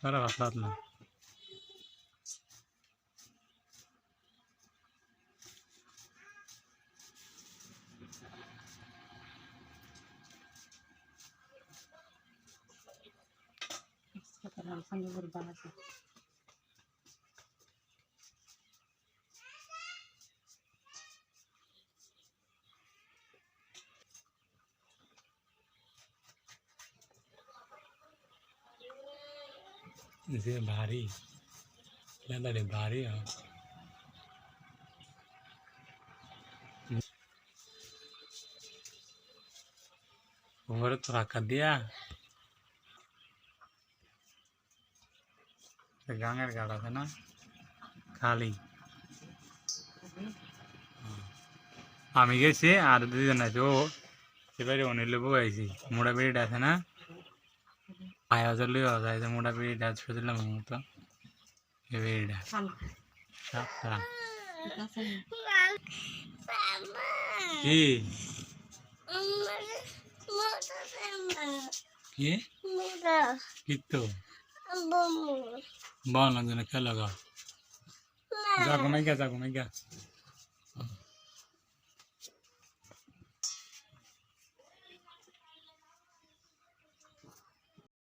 Para kaslat na. Sekarang akan diberbahasa. যে ভারী লেদারে ভারী ঘরে তো রাখা দিয়া। গাঙের গাড় আছে না? খালি। আমি গেছি আর দুজন আছে, ও সেবারে অনিল বউ আইছি। মোড়া বেড়িটা আছে না? আয়া চলে যায়। যে মোটা বেড়িটা শুধুলাম মতো এ ভালো সাতটা কি কি? কি? তো বল না যেন খেলো গা। যা ঘুমাই গা যা ঘুমাই গা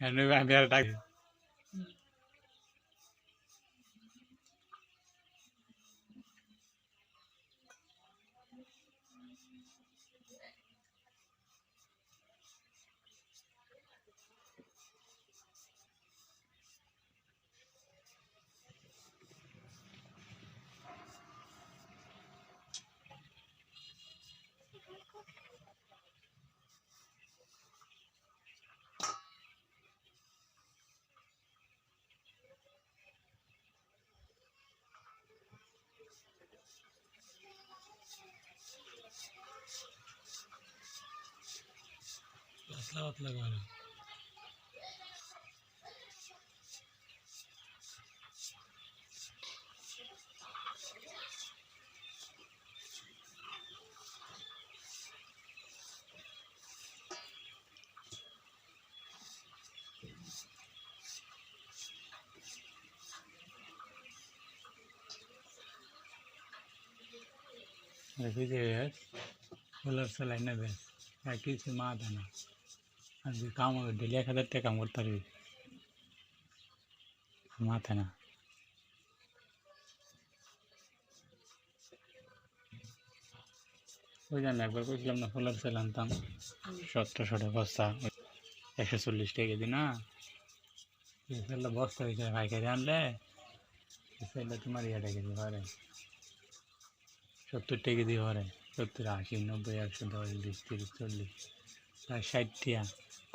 আমি আর ডাকি सलावत लगा रहा रखी गई है। कूलर से लाइन में बाकी से मार देना। যে কাম হবে, ডেলি এক হাজার টাকা কাম করতে পারবি। মাথা না। ওই জন্য একবার কইছিলাম না সোলার সেল আনতাম। সতেরোশো টাকা বস্তা। একশো চল্লিশ টাকা দিই না? সেলটা বস্তা হিসেবে পাইকারি আনলে? সেলটা তোমার ইয়ে টাকা দিয়ে পারে সত্তর টাকা দিয়ে পারে সত্তর, আশি, নব্বই, একশো, দশ, বিশ, তিরিশ, চল্লিশ। ষাট টাকা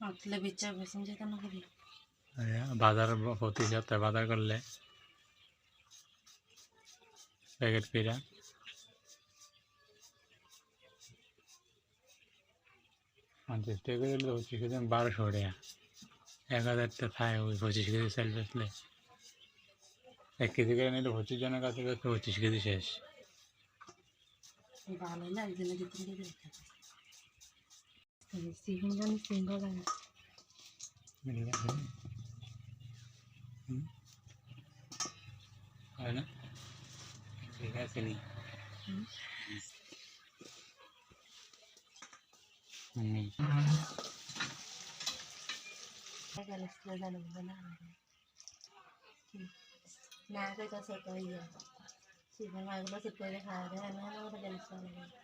মাতলে বিচার বেসন যেত না করি? আরে বাজার প্রতি সপ্তাহে বাজার করলে। প্যাকেট পিরা পঞ্চাশ টাকা করে দিলে পঁচিশ কেজি বারোশো টাকা। এক হাজারটা থাকে ওই পঁচিশ কেজি চাল বেচলে। এক কেজি করে নিলে পঁচিশ জনের কাছে পঁচিশ কেজি শেষ। ভালো না একদিনে สีมันก็ไม่สีเท่าไหร่ไม่รู้ว่าอะไรนะสีแค่สีนี้มันมีแล้วก็เลยเราจะลงไปหน้าน้าก็จะเสร็จตัวเองสีมันมาก็จะเสร็จตัวเลยค่ะแล้วน้าก็จะเป็นส่วน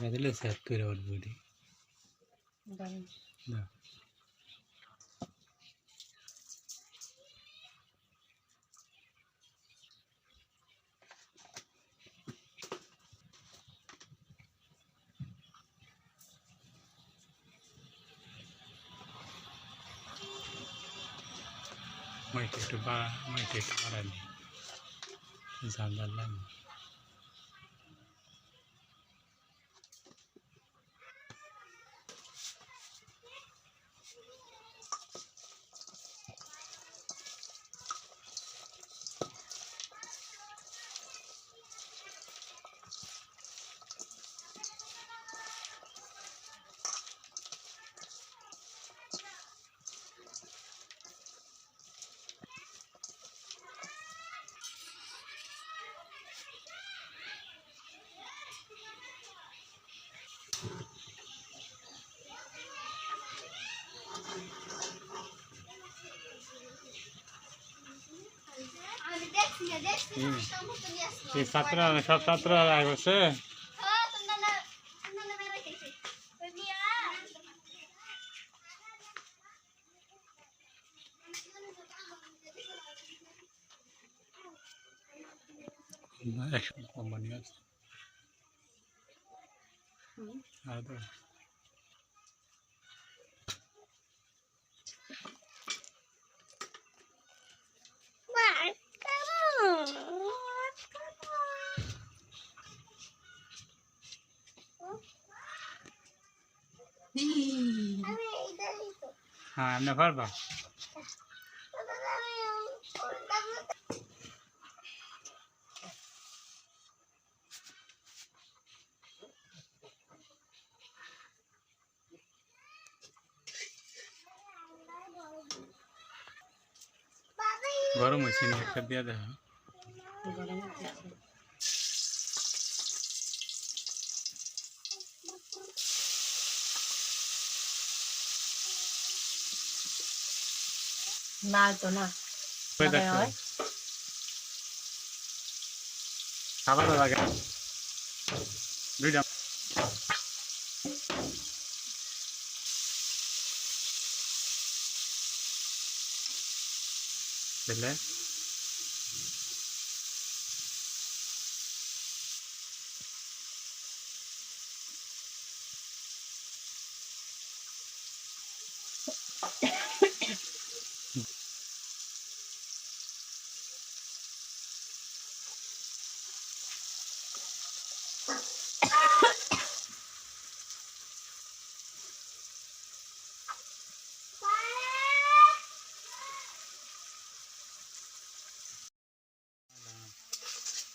അതിൽ സത്വരാണ് കൂടി എന്താ ไม่ติดบ้าไม่ติดอะไรนี่สามด้านล่าง এই ছাত্র সব ছাত্র আগে বসে হ্যাঁ তোমরা না তোমরা না মেরে রেখেছি ওই মিয়া একশো কোম্পানি আছে আর হ্যাঁ এমনি পারবা দাদা আমি ওটা বাবা গরম হয়েছে না একটা দিয়ে দেখা গরম হচ্ছে না তো না ওই লাগাই দেখো হয়? খাবার তো লাগে দুইটা বুঝলে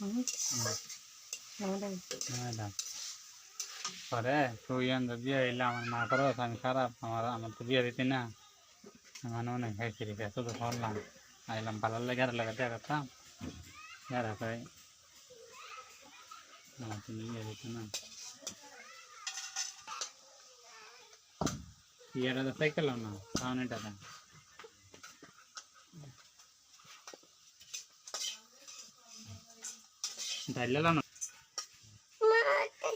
হুম, আমাদের ম্যাডাম পরে তুই আনন্দ দিয়ে এলে আমার মা করো আমি খারাপ আমার আমার তো বিয়ে দিতি না আমার অনেক খাইছি রেখে শুধু করলাম আইলাম ভালো লাগে আর লাগে দেখাতাম যারা করে আমার তো বিয়ে দিত না ইয়েটা তো সাইকেল না কারণ এটা না মা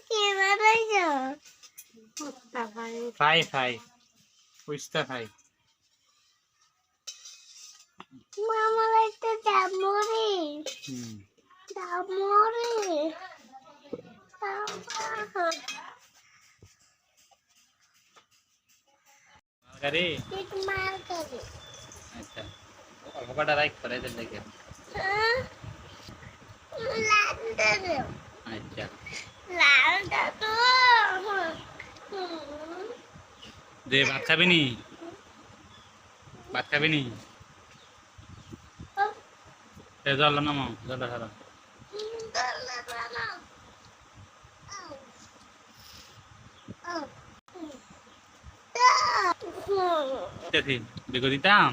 কে বাবাইছো কুত্তা ভাই খাই খাই পুস্তা খাই মামা একটা জামরি হুম। জামরি গাড়ি ঠিক মার করে আচ্ছা। কটা রাইক করে এদের দেখে। লাল আচ্ছা। দে ভাত খাবি নি? ভাত খাবি নি? জল নামো সারা দেখি বেগো দিতাম?